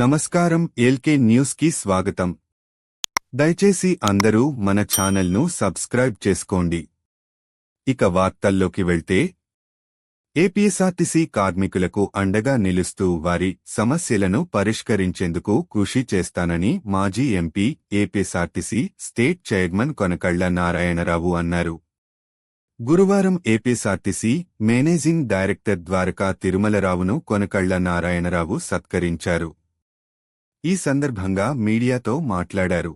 నమస్కారం ఎల్కే న్యూస్కి స్వాగతం. దయచేసి అందరూ మన ఛానల్ను సబ్స్క్రైబ్ చేసుకోండి. ఇక వార్తల్లోకి వెళ్తే ఏపీఎస్ఆర్టీసీ కార్మికులకు అండగా నిలుస్తూ వారి సమస్యలను పరిష్కరించేందుకు కృషి చేస్తానని మాజీ MP APSRTC state chairman Konakalla Narayana Rao అన్నారు. గురువారం ఏపీఎస్ఆర్టీసీ మేనేజింగ్ డైరెక్టర్ ద్వారకా తిరుమలరావును కొనకళ్ళ నారాయణరావు సత్కరించారు. ఈ సందర్భంగా మీడియాతో మాట్లాడారు.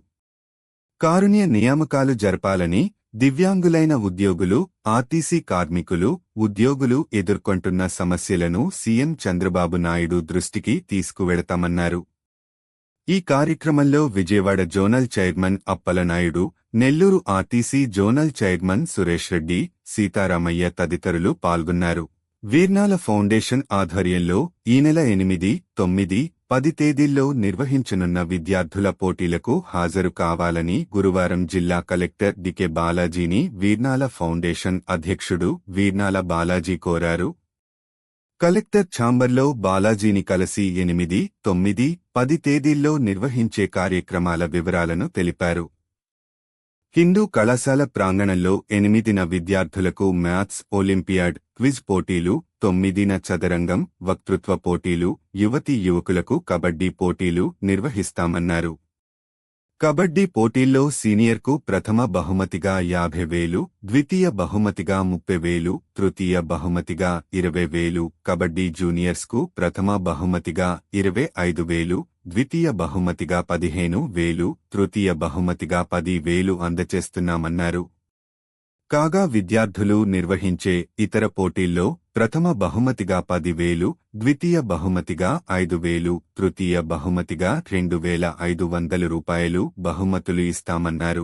కారుణ్య నియామకాలు జరపాలని దివ్యాంగులైన ఉద్యోగులు ఆర్టీసీ కార్మికులు ఉద్యోగులు ఎదుర్కొంటున్న సమస్యలను సీఎం చంద్రబాబు నాయుడు దృష్టికి తీసుకువెడతామన్నారు. ఈ కార్యక్రమంలో Vijayawada zonal chairman Appalanaidu Nellore RTC zonal chairman Suresh Reddy Seetharamaiah తదితరులు పాల్గొన్నారు. వీర్నాల ఫౌండేషన్ ఆధ్వర్యంలో ఈ నెల ఎనిమిది తొమ్మిది పది తేదీల్లో నిర్వహించనున్న విద్యార్థుల పోటీలకు హాజరు కావాలని గురువారం జిల్లా కలెక్టర్ డికే బాలాజీని వీర్నాల ఫౌండేషన్ అధ్యక్షుడు వీర్నాల బాలాజీ కోరారు. కలెక్టర్ ఛాంబర్లో బాలాజీని కలిసి ఎనిమిది తొమ్మిది పది తేదీల్లో నిర్వహించే కార్యక్రమాల వివరాలను తెలిపారు. హిందూ కళాశాల ప్రాంగణంలో ఎనిమిదిన విద్యార్థులకు మ్యాథ్స్ ఒలింపియాడ్ క్విజ్ పోటీలు తొమ్మిదిన చదరంగం వక్తృత్వ పోటీలు యువతీ యువకులకు కబడ్డీ పోటీలు నిర్వహిస్తామన్నారు. కబడ్డీ పోటీల్లో సీనియర్కు ప్రథమ బహుమతిగా యాభై వేలు ద్వితీయ బహుమతిగా ముప్పై వేలు తృతీయ బహుమతిగా ఇరవై వేలు కబడ్డీ జూనియర్స్కు ప్రథమ బహుమతిగా ఇరవై ఐదు వేలు ద్వితీయ బహుమతిగా పదిహేను వేలు తృతీయ బహుమతిగా పది వేలు అందచేస్తున్నామన్నారు. కాగా విద్యార్థులు నిర్వహించే ఇతర పోటీల్లో ప్రథమ బహుమతిగా పదివేలు ద్వితీయ బహుమతిగా ఐదు వేలు తృతీయ బహుమతిగా రెండు వేల ఐదు వందల రూపాయలు బహుమతులు ఇస్తామన్నారు.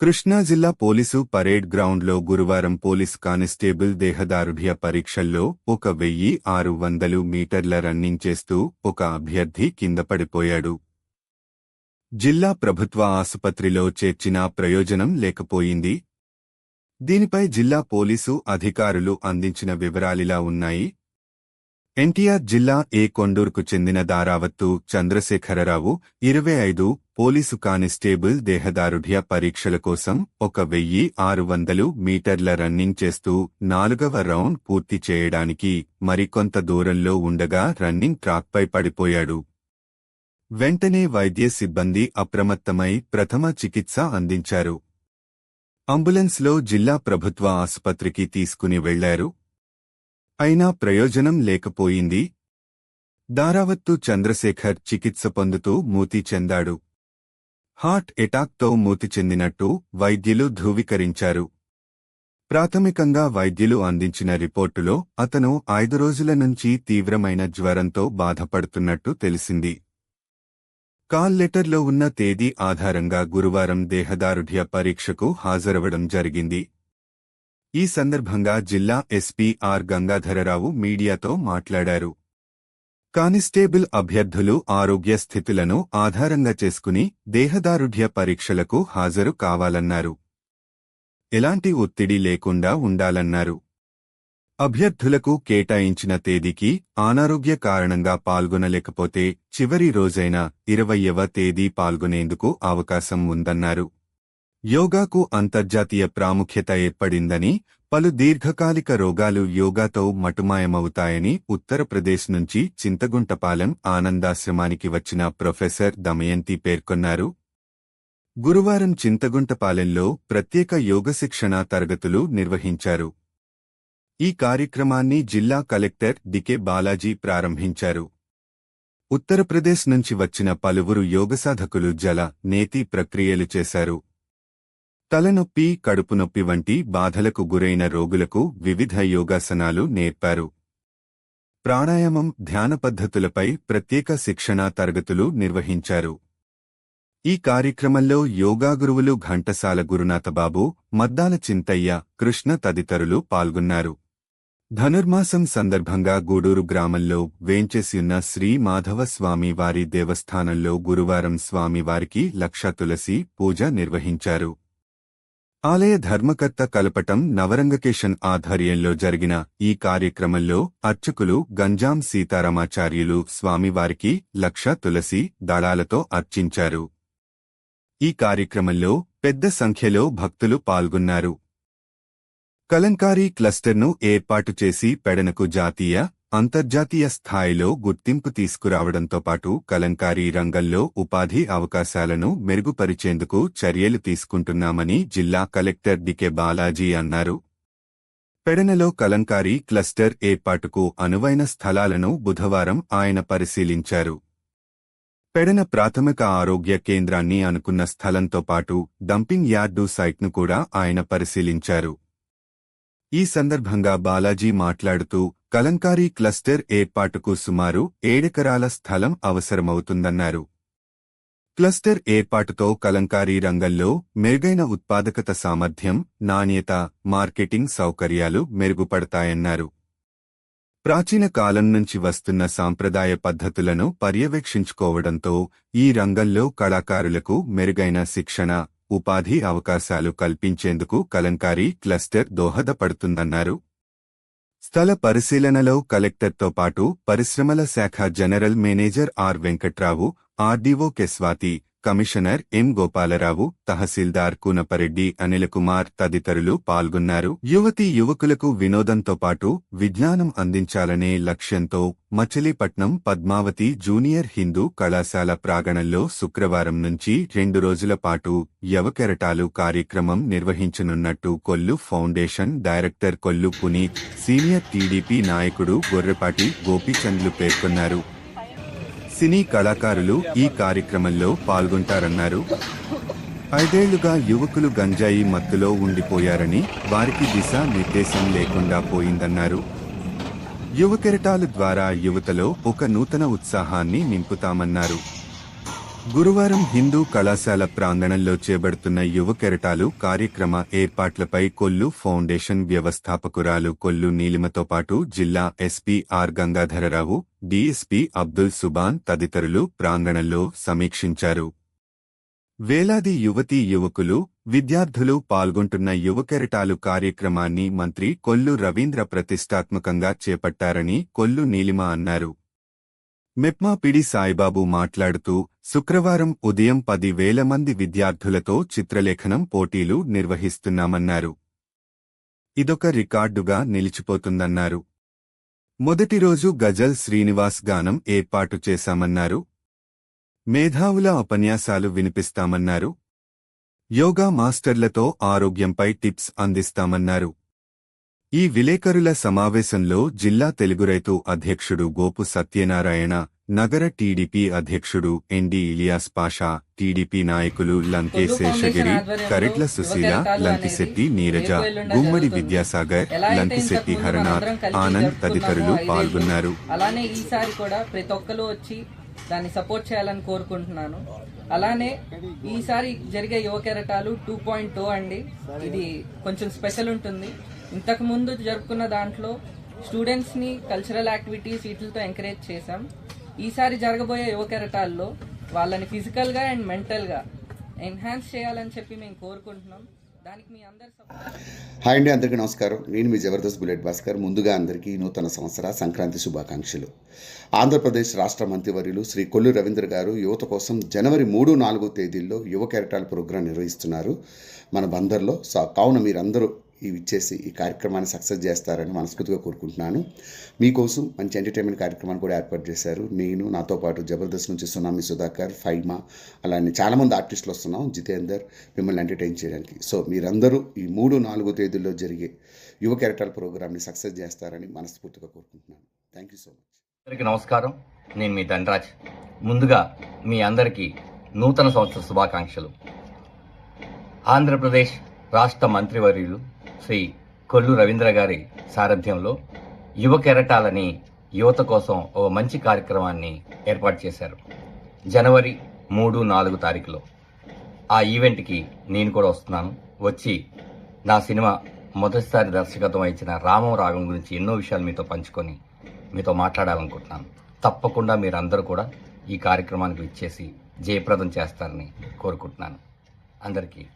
కృష్ణా జిల్లా పోలీసు పరేడ్ గ్రౌండ్లో గురువారం పోలీస్ కానిస్టేబుల్ దేహదారుఢ్య పరీక్షల్లో ఒక వెయ్యి ఆరు వందలు మీటర్ల రన్నింగ్ చేస్తూ ఒక అభ్యర్థి కింద పడిపోయాడు. జిల్లా ప్రభుత్వ ఆసుపత్రిలో చేర్చినా ప్రయోజనం లేకపోయింది దీనిపై జిల్లా పోలీసు అధికారులు అందించిన వివరాలిలా ఉన్నాయి. ఎన్టీఆర్ జిల్లా ఏ కొండూరుకు చెందిన దారావత్తు చంద్రశేఖరరావు ఇరవై ఐదు పోలీసు కానిస్టేబుల్ దేహదారుఢ్య పరీక్షల కోసం ఒక వెయ్యి ఆరు వందలు మీటర్ల రన్నింగ్ చేస్తూ నాలుగవ రౌండ్ పూర్తి చేయడానికి మరికొంత దూరంలో ఉండగా రన్నింగ్ ట్రాక్పై పడిపోయాడు. వెంటనే వైద్య సిబ్బంది అప్రమత్తమై ప్రథమ చికిత్స అందించారు. అంబులెన్స్లో జిల్లా ప్రభుత్వ ఆసుపత్రికి తీసుకుని వెళ్ళారు. అయినా ప్రయోజనం లేకపోయింది. దారావత్తు చంద్రశేఖర్ చికిత్స పొందుతూ మూతి చెందాడు. హార్ట్ ఎటాక్తో మూతి చెందినట్టు వైద్యులు ధృవీకరించారు. ప్రాథమికంగా వైద్యులు అందించిన రిపోర్టులో అతను ఐదు రోజుల నుంచి తీవ్రమైన జ్వరంతో బాధపడుతున్నట్టు తెలిసింది. కాల్ లెటర్లో ఉన్న తేదీ ఆధారంగా గురువారం దేహదారుఢ్య పరీక్షకు హాజరవడం జరిగింది. ఈ సందర్భంగా జిల్లా ఎస్పీ ఆర్ గంగాధరరావు మీడియాతో మాట్లాడారు. కానిస్టేబుల్ అభ్యర్థులు ఆరోగ్య స్థితులను ఆధారంగా చేసుకుని దేహదారుఢ్య పరీక్షలకు హాజరు కావాలన్నారు. ఎలాంటి ఒత్తిడి లేకుండా ఉండాలన్నారు. అభ్యర్థులకు కేటాయించిన తేదీకి అనారోగ్య కారణంగా పాల్గొనలేకపోతే చివరి రోజైన ఇరవయవ తేదీ పాల్గొనేందుకు అవకాశం ఉందన్నారు. యోగాకు అంతర్జాతీయ ప్రాముఖ్యత ఏర్పడిందని పలు దీర్ఘకాలిక రోగాలు యోగాతో మటుమాయమవుతాయని ఉత్తరప్రదేశ్ నుంచి చింతగుంటపాలెం ఆనందాశ్రమానికి వచ్చిన ప్రొఫెసర్ దమయంతి పేర్కొన్నారు. గురువారం చింతగుంటపాలెంలో ప్రత్యేక యోగ శిక్షణా తరగతులు నిర్వహించారు. ఈ కార్యక్రమాన్ని జిల్లా కలెక్టర్ డికే బాలాజీ ప్రారంభించారు. ఉత్తరప్రదేశ్ నుంచి వచ్చిన పలువురు యోగసాధకులు జల నేతి ప్రక్రియలు చేశారు. తలనొప్పి కడుపు నొప్పి వంటి బాధలకు గురైన రోగులకు వివిధ యోగాసనాలు నేర్పారు. ప్రాణాయామం ధ్యాన పద్ధతులపై ప్రత్యేక శిక్షణా తరగతులు నిర్వహించారు. ఈ కార్యక్రమంలో యోగా గురువులు ఘంటసాల గురునాథబాబు మద్దాల చింతయ్య కృష్ణ తదితరులు పాల్గొన్నారు. ధనుర్మాసం సందర్భంగా గూడూరు గ్రామంలో వేంచేసియున్న శ్రీ మాధవ స్వామి వారి దేవస్థానంలో గురువారం స్వామివారికి లక్ష తులసి పూజ నిర్వహించారు. ఆలయ ధర్మకర్త కలపటం నవరంగకేశన్ ఆధ్వర్యంలో జరిగిన ఈ కార్యక్రమంలో అర్చకులు గంజాం సీతారామాచార్యులు స్వామివారికి లక్ష తులసి దళాలతో అర్చించారు. ఈ కార్యక్రమంలో పెద్ద సంఖ్యలో భక్తులు పాల్గొన్నారు. కలంకారీ క్లస్టర్ను ఏర్పాటు చేసి పెడనకు జాతీయ అంతర్జాతీయ స్థాయిలో గుర్తింపు తీసుకురావడంతో పాటు కలంకారీ రంగంలో ఉపాధి అవకాశాలను మెరుగుపరిచేందుకు చర్యలు తీసుకుంటున్నామని జిల్లా కలెక్టర్ డికే బాలాజీ అన్నారు. పెడనలో కలంకారీ క్లస్టర్ ఏర్పాటుకు అనువైన స్థలాలను బుధవారం ఆయన పరిశీలించారు. పెడన ప్రాథమిక ఆరోగ్య కేంద్రాన్ని అనుకున్న స్థలంతో పాటు డంపింగ్ యార్డు సైట్ను కూడా ఆయన పరిశీలించారు. ఈ సందర్భంగా బాలాజీ మాట్లాడుతూ కలంకారీ క్లస్టర్ ఏర్పాటుకు సుమారు ఏడెకరాల స్థలం అవసరమవుతుందన్నారు. క్లస్టర్ ఏర్పాటుతో కలంకారీ రంగంలో మెరుగైన ఉత్పాదకత సామర్థ్యం నాణ్యత మార్కెటింగ్ సౌకర్యాలు మెరుగుపడతాయన్నారు. ప్రాచీన కాలం నుంచి వస్తున్న సాంప్రదాయ పద్ధతులను పర్యవేక్షించుకోవడంతో ఈ రంగంలో కళాకారులకు మెరుగైన శిక్షణ ఉపాధి అవకాశాలు కల్పించేందుకు కలంకారీ క్లస్టర్ దోహదపడుతుందన్నారు. స్థల పరిశీలనలో కలెక్టర్తో పాటు పరిశ్రమల శాఖ general manager R Venkatrao RDO K Swathi commissioner M. Gopalarao tahsildar Koonapareddy అనిలకుమార్ తదితరులు పాల్గొన్నారు. యువతీ యువకులకు వినోదంతో పాటు విజ్ఞానం అందించాలనే లక్ష్యంతో మచిలీపట్నం పద్మావతి జూనియర్ హిందూ కళాశాల ప్రాంగణంలో శుక్రవారం నుంచి రెండు రోజుల పాటు యవకెరటాలు కార్యక్రమం నిర్వహించనున్నట్టు Kollu foundation director Kollu Puneeth senior TDP నాయకుడు గొర్రెపాటి గోపీచంద్లు పేర్కొన్నారు. సినీ కళాకారులు ఈ కార్యక్రమంలో పాల్గొంటారన్నారు. ఐదేళ్ళుగా యువకులు గంజాయి మత్తులో ఉండిపోయారని వారికి దిశ నిర్దేశం లేకుండా పోయిందన్నారు. యువకెరటాలు ద్వారా యువతలో ఒక నూతన ఉత్సాహాన్ని నింపుతామన్నారు. గురువారం హిందూ కళాశాల ప్రాంగణంలో చేపడుతున్న యువ కెరటాలు కార్యక్రమ ఏర్పాట్లపై కొల్లు ఫౌండేషన్ వ్యవస్థాపకురాలు కొల్లు నీలిమతో పాటు జిల్లా SP R Gangadhara Rao DSP Abdul Subhan తదితరులు ప్రాంగణంలో సమీక్షించారు. వేలాది యువతీ యువకులు విద్యార్థులు పాల్గొంటున్న యువ కెరటాలు కార్యక్రమాన్ని మంత్రి కొల్లు రవీంద్ర ప్రతిష్టాత్మకంగా చేపట్టారని కొల్లు నీలిమ అన్నారు. మెప్మాపిడి సాయిబాబు మాట్లాడుతూ శుక్రవారం ఉదయం పది వేల మంది విద్యార్థులతో చిత్రలేఖనం పోటీలు నిర్వహిస్తున్నామన్నారు. ఇదొక రికార్డుగా నిలిచిపోతుందన్నారు. మొదటి రోజు గజల్ శ్రీనివాస్ గానం ఏర్పాటు చేశామన్నారు. మేధావుల ఉపన్యాసాలు వినిపిస్తామన్నారు. యోగా మాస్టర్లతో ఆరోగ్యంపై టిప్స్ అందిస్తామన్నారు. ఈ విలేకరుల సమావేశంలో జిల్లా తెలుగు రైతు అధ్యక్షుడు గోపు సత్యనారాయణ నగర టీడీపీ అధ్యక్షుడు ఎన్డి ఇలియాస్ పాషా టీడీపీ నాయకులు లంకే శేషగిరి కరెట్ల సుశీల లంకిశెట్టి నీరజ గుమ్మడి విద్యాసాగర్ లంకిశెట్టి హరనాథ్ ఆనంద్ తదితరులు పాల్గొన్నారు. అలానే ఈసారి కూడా ప్రతి ఒక్కరు వచ్చి దాన్ని సపోర్ట్ చేయాలని కోరుకుంటున్నాను. అలానే ఈసారి జరిగే యువ కెరటాలు టూ పాయింట్ టూ అండి. ఇది కొంచెం స్పెషల్ ఉంటుంది. ఇంతకు ముందు జరుపుకున్న దాంట్లో స్టూడెంట్స్ని కల్చరల్ యాక్టివిటీస్ వీటితో ఎంకరేజ్ చేశాం. ఈసారి జరగబోయే యువ కెరటాల్లో వాళ్ళని ఫిజికల్గా అండ్ మెంటల్గా ఎన్హాన్స్ చేయాలని చెప్పి మేము కోరుకుంటున్నాం. దానికి మీ అందరి హాయ్ అండి అందరికీ నమస్కారం. నేను మీ జబర్దస్త్ బుల్లెట్ భాస్కర్. ముందుగా అందరికీ నూతన సంవత్సర సంక్రాంతి శుభాకాంక్షలు. ఆంధ్రప్రదేశ్ రాష్ట్ర మంత్రివర్యులు శ్రీ కొల్లు రవీంద్ర గారు యువత కోసం జనవరి మూడు నాలుగు తేదీల్లో యువ కెరటాల ప్రోగ్రాం నిర్వహిస్తున్నారు. మన బందర్లో సో కావున మీరందరూ ఇవి ఇచ్చేసి ఈ కార్యక్రమాన్ని సక్సెస్ చేస్తారని మనస్ఫూర్తిగా కోరుకుంటున్నాను. మీకోసం మంచి ఎంటర్టైన్మెంట్ కార్యక్రమాన్ని కూడా ఏర్పాటు చేశారు. నేను నాతో పాటు జబర్దస్త్ నుంచి సునామీ సుధాకర్ ఫైమా అలానే చాలామంది ఆర్టిస్టులు వస్తున్నాం జితేందర్ మిమ్మల్ని ఎంటర్టైన్ చేయడానికి. సో మీరందరూ ఈ మూడు నాలుగు తేదీల్లో జరిగే యువ కెరటాల ప్రోగ్రామ్ని సక్సెస్ చేస్తారని మనస్ఫూర్తిగా కోరుకుంటున్నాను. థ్యాంక్ యూ సో మచ్ అందరికీ నమస్కారం. నేను మీ ధనరాజ్. ముందుగా మీ అందరికీ నూతన సంవత్సర శుభాకాంక్షలు. ఆంధ్రప్రదేశ్ రాష్ట్ర మంత్రివర్యులు శ్రీ కొల్లు రవీంద్ర గారి సారథ్యంలో యువ కెరటాలని యువత కోసం ఓ మంచి కార్యక్రమాన్ని ఏర్పాటు చేశారు. జనవరి మూడు నాలుగు తారీఖులో. ఆ ఈవెంట్కి నేను కూడా వస్తున్నాను. వచ్చి నా సినిమా మొదటిసారి దర్శకత్వం ఇచ్చిన రామం రాగం గురించి ఎన్నో విషయాలు మీతో పంచుకొని మీతో మాట్లాడాలనుకుంటున్నాను. తప్పకుండా మీరందరూ కూడా ఈ కార్యక్రమానికి ఇచ్చేసి జయప్రదం చేస్తారని కోరుకుంటున్నాను. అందరికీ